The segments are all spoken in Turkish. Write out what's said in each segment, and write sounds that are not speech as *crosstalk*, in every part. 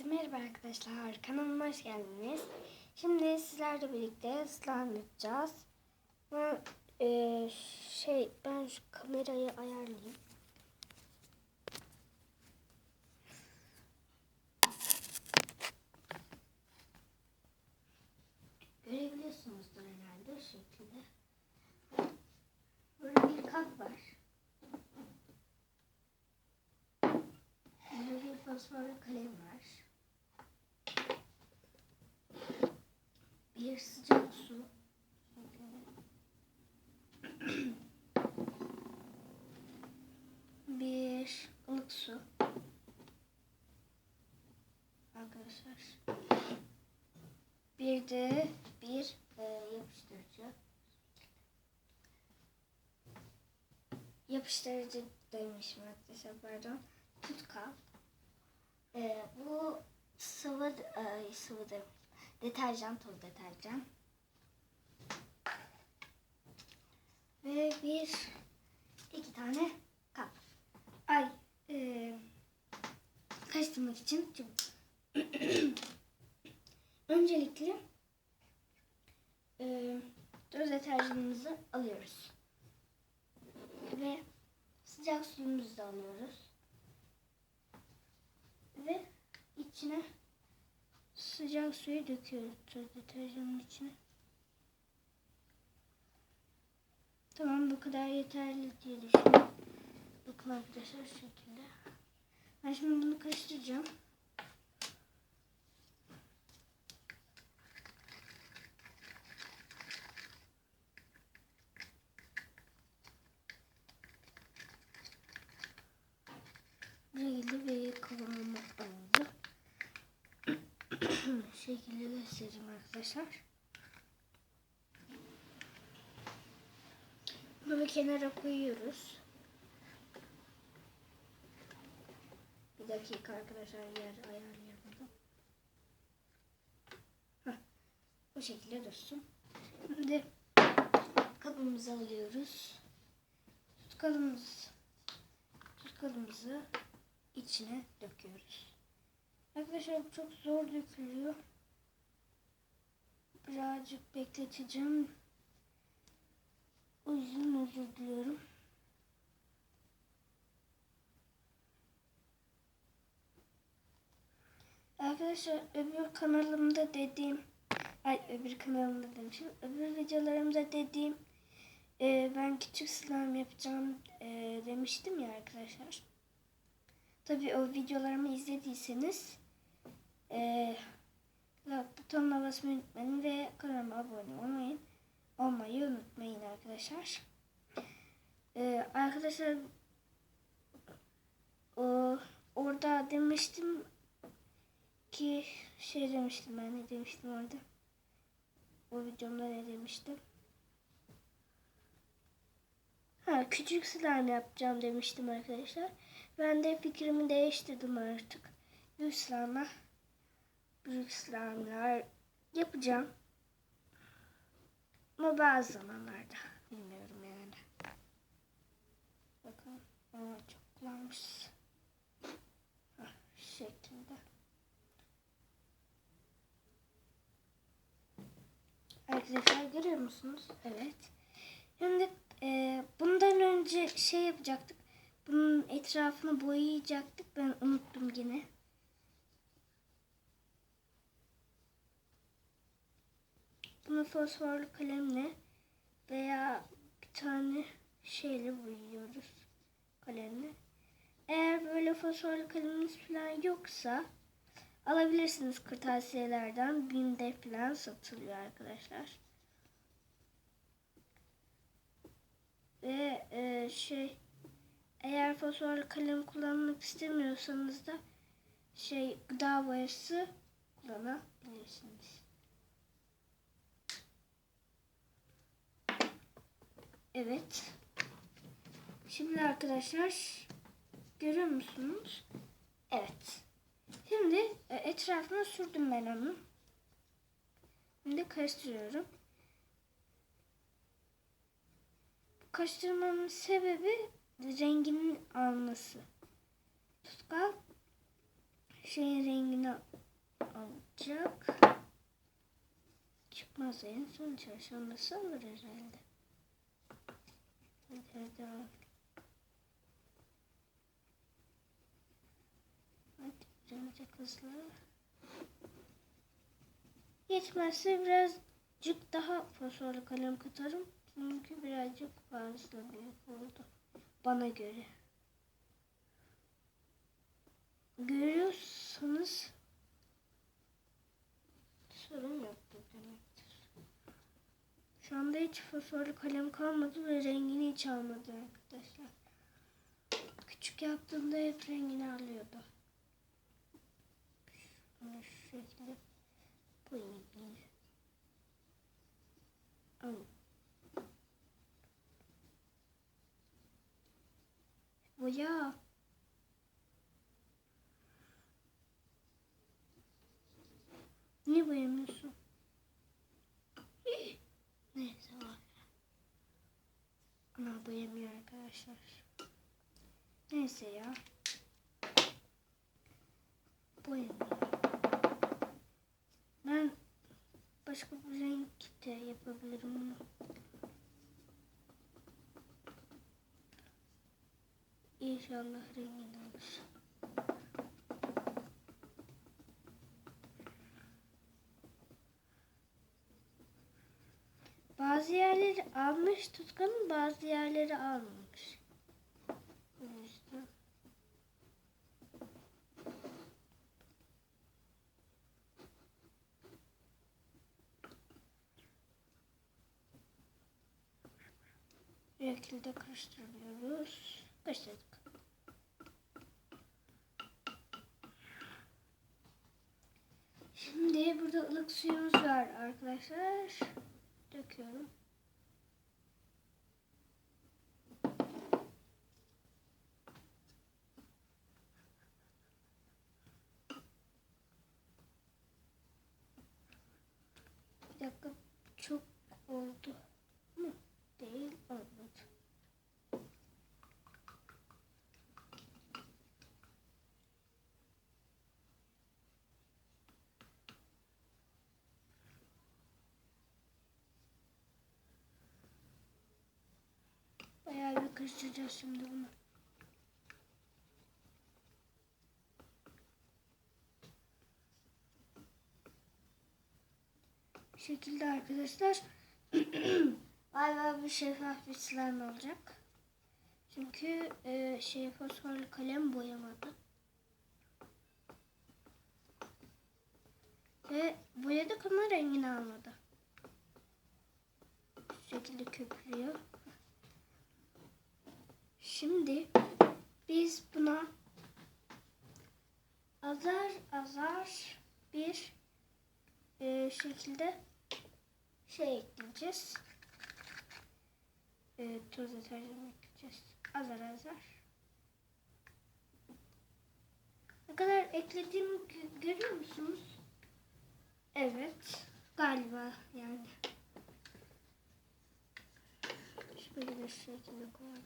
Herkese merhaba arkadaşlar. Kanalıma hoş geldiniz. Şimdi sizlerle birlikte slime yapacağız. Ben, eee, şey, ben şu kamerayı ayarlayayım. Görebiliyorsunuzdur herhalde şekilde. Burada bir kap var. Burada bir fosforlu kalem var. Bir sıcak su. Bir ılık su. Arkadaşlar. Bir de bir e, yapıştırıcı. Yapıştırıcı demişim arkadaşlar pardon. Tutkal. Ee, bu sıvı e, sıvı demiş. Deterjan, toz deterjan. Ve bir iki tane kap. Ay e, karıştırmak için çubuk. *clears throat* Öncelikle e, toz deterjanımızı alıyoruz. Ve sıcak suyumuzu da alıyoruz. Ve içine sıcak suyu döküyoruz deterjanın içine. Tamam bu kadar yeterli diye düşünüyorum. Bakın arkadaşlar şu şekilde. Ben şimdi bunu karıştıracağım. Bu şekilde bir kıvamı oldu. Şu şekilde göstereyim arkadaşlar. Bunu kenara koyuyoruz. Bir dakika arkadaşlar yer ayarlayamadım. Heh, bu şekilde dursun. Şimdi kabımızı alıyoruz. Tutkalımız tutkalımızı içine döküyoruz. Arkadaşlar çok zor dökülüyor. Birazcık bekleteceğim. O yüzden özür diliyorum. Arkadaşlar öbür kanalımda dediğim ay öbür kanalımda demişim. Öbür videolarımda dediğim e, ben küçük slime yapacağım e, demiştim ya arkadaşlar. Tabi o videolarımı izlediyseniz e, like butonuna basmayı unutmayın ve kanalıma abone olmayın. Olmayı unutmayın arkadaşlar. E, arkadaşlar o, orada demiştim ki şey demiştim ben ne demiştim orada. O videomda ne demiştim? Ha küçük slime yapacağım demiştim arkadaşlar. Ben de fikrimi değiştirdim artık. Büyük slime'lar, büyük slime'lar yapacağım. Ama bazı zamanlarda bilmiyorum yani. Bakın aa, çok kullanmış. Hah, şu şekilde. Arkadaşlar görüyor musunuz? Evet. Şimdi e, bundan önce şey yapacaktık. Bunun etrafını boyayacaktık. Ben unuttum yine. Bunu fosforlu kalemle veya bir tane şeyle boyuyoruz. Kalemle. Eğer böyle fosforlu kaleminiz falan yoksa alabilirsiniz kırtasiyelerden. Binde falan satılıyor arkadaşlar. Ve e, şey eğer fosforlu kalem kullanmak istemiyorsanız da şey gıda boyası kullanabilirsiniz. Evet. Şimdi arkadaşlar görüyor musunuz? Evet. Şimdi e, etrafına sürdüm ben onu. Şimdi karıştırıyorum. Karıştırmamın sebebi renginin alması. Tutkal şeyin rengini alacak. Çıkmaz en son çarşambası alır herhalde. Hadi birazcık. Yetmezse birazcık daha fosforlu kalem katarım. Çünkü birazcık fazla büyük oldu. Bana göre. Görüyorsanız Şu anda hiç fosforlu kalem kalmadı ve rengini hiç almadı arkadaşlar. Küçük yaptığımda hep rengini alıyordu. Şunu şu şekilde boyayayım. Al. Boya. Niye boyamıyorsun? Hih. Neyse var. Ana boyamıyor arkadaşlar. Neyse ya. Boyamıyor. Ben başka bir renk de yapabilirim. İnşallah rengini alır. Bazı yerleri almış tutkanın bazı yerleri almamış. O yüzden. Bu şekilde karıştırıyoruz. Karıştırdık. Şimdi burada ılık suyumuz var arkadaşlar. Döküyorum. Bir dakika çok oldu Bayağı bir karıştıracağız şimdi bunu. Bu şekilde arkadaşlar *clears throat* galiba bir şeffaf bir slime olacak. Çünkü e, şey fosforlu kalem boyamadı. Ve boyadık ama rengini almadı. Bu şekilde köpürüyor. Şimdi biz buna azar azar bir e, şekilde şey ekleyeceğiz. E, toz deterjan ekleyeceğiz. Azar azar. Ne kadar eklediğimi gö- görüyor musunuz? Evet. Galiba yani. Şöyle bir şekilde koyalım.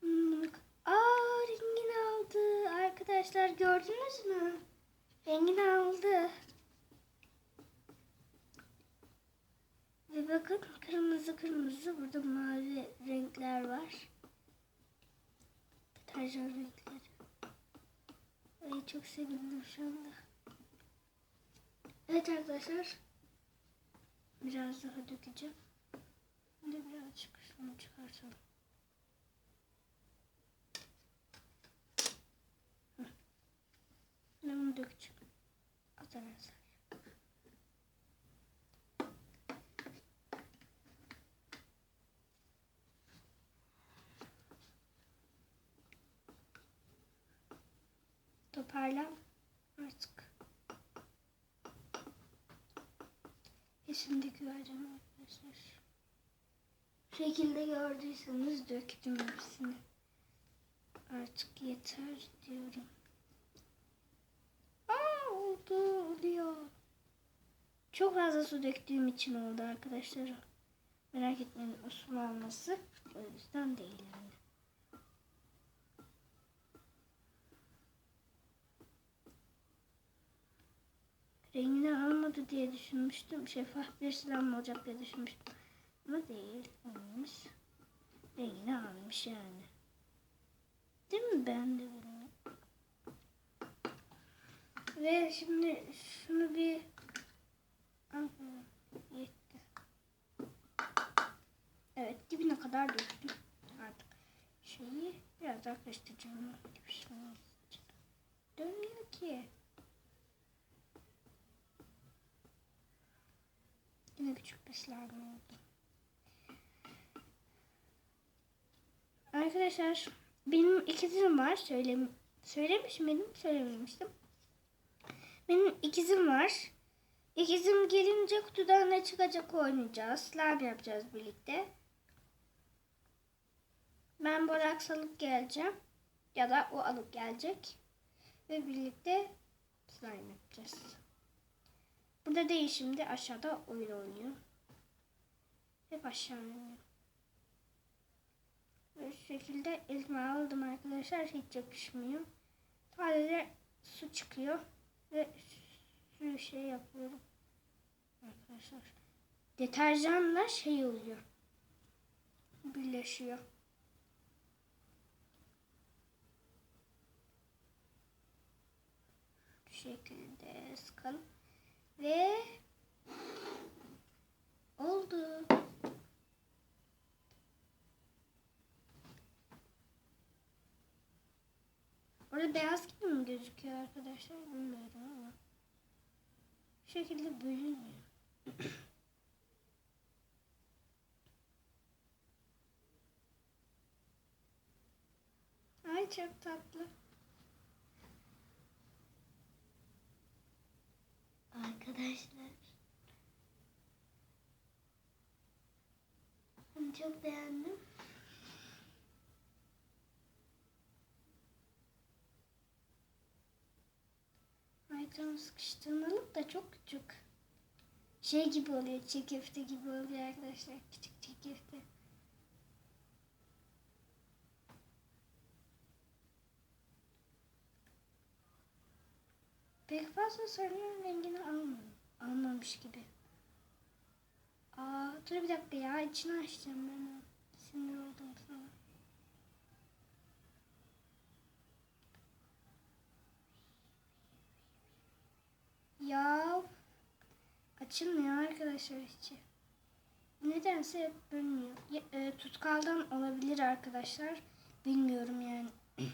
Hmm, Aa rengini aldı. Arkadaşlar gördünüz mü? Rengini aldı. Ve bakın kırmızı kırmızı burada mavi renkler var. Deterjan renkleri. Ay çok sevindim şu anda. Evet arkadaşlar. Biraz daha dökeceğim. Şimdi birazcık şunu çıkartalım. Bunu dökeceğim. Azar. Toparlan artık. E şimdi göreceğim arkadaşlar. Şekilde gördüyseniz döktüm hepsini. Artık yeter diyorum oldu oluyor. Çok fazla su döktüğüm için oldu arkadaşlar. Merak etmeyin usul alması. O yüzden değil yani. Rengini almadı diye düşünmüştüm. Şeffaf bir silah mı olacak diye düşünmüştüm. Ama değil. Olmuş. Rengini almış yani. Değil mi? Ben de bunu ve şimdi şunu bir yetti. Evet dibine kadar döktüm. Artık şeyi biraz daha karıştıracağım. İçin. Dönmüyor ki. Yine küçük bir slime oldu. Arkadaşlar benim ikizim var. Söylem söylemiş miydim? Söylememiştim. Benim ikizim var. İkizim gelince kutudan ne çıkacak oynayacağız. Slime yapacağız birlikte. Ben boraks alıp geleceğim. Ya da o alıp gelecek. Ve birlikte slime yapacağız. Burada değil şimdi aşağıda oyun oynuyor. Hep aşağı oynuyor. Şu şekilde elime aldım arkadaşlar. Hiç yapışmıyor. Sadece su çıkıyor. Ve şu şey yapıyorum. Arkadaşlar. Deterjanla şey oluyor. Birleşiyor. Bu şekilde sıkalım. Ve oldu. Orada beyaz gibi mi gözüküyor arkadaşlar bilmiyorum ama. Bu şekilde bölünüyor. *coughs* Ay çok tatlı. Arkadaşlar. Çok beğendim. Ekranı sıkıştırmalık da çok küçük. Şey gibi oluyor, çiğ köfte gibi oluyor arkadaşlar. Küçük çiğ köfte. Pek fazla sarının rengini almadım. Almamış gibi. Aa, dur bir dakika ya. içini açacağım ben. Sinir oldum sana. Ya açılmıyor arkadaşlar içi. Nedense hep bölünüyor. Ya, e, tutkaldan olabilir arkadaşlar. Bilmiyorum yani. *clears throat*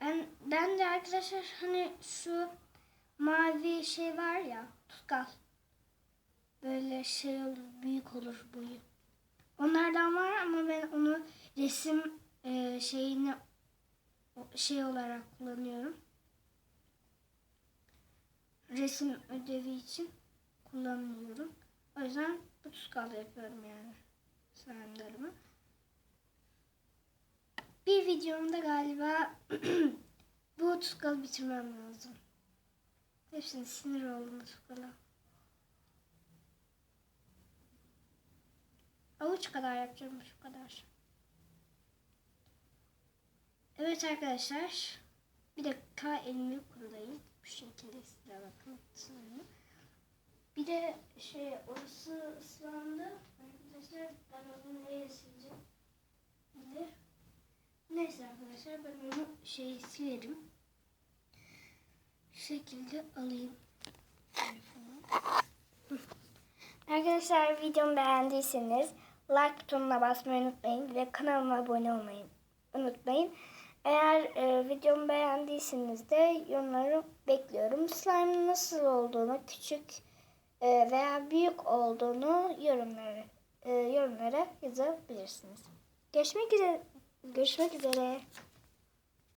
ben, ben de arkadaşlar hani şu mavi şey var ya tutkal. Böyle şey olur, büyük olur boyu. Onlardan var ama ben onu resim e, şeyini şey olarak kullanıyorum. Resim ödevi için kullanıyorum. O yüzden bu tutkal yapıyorum yani slime'larımı. Bir videomda galiba *clears throat* bu tutkalı bitirmem lazım. Hepsini sinir oldum tutkala. Avuç kadar yapacağım şu kadar. Evet arkadaşlar. Bir dakika elimi kurulayım. Bu şekilde size bakın. Slime'ı. Bir de şey orası ıslandı. Arkadaşlar ben onu nereye sileceğim? Bir de neyse arkadaşlar ben onu şey silerim. Şu şekilde alayım. Arkadaşlar videomu beğendiyseniz like butonuna basmayı unutmayın ve kanalıma abone olmayı unutmayın. Eğer e, videomu beğendiyseniz de yorumları bekliyorum. Slime nasıl olduğunu, küçük e, veya büyük olduğunu yorumlara e, yorumlara yazabilirsiniz. Görüşmek üzere. Görüşmek üzere.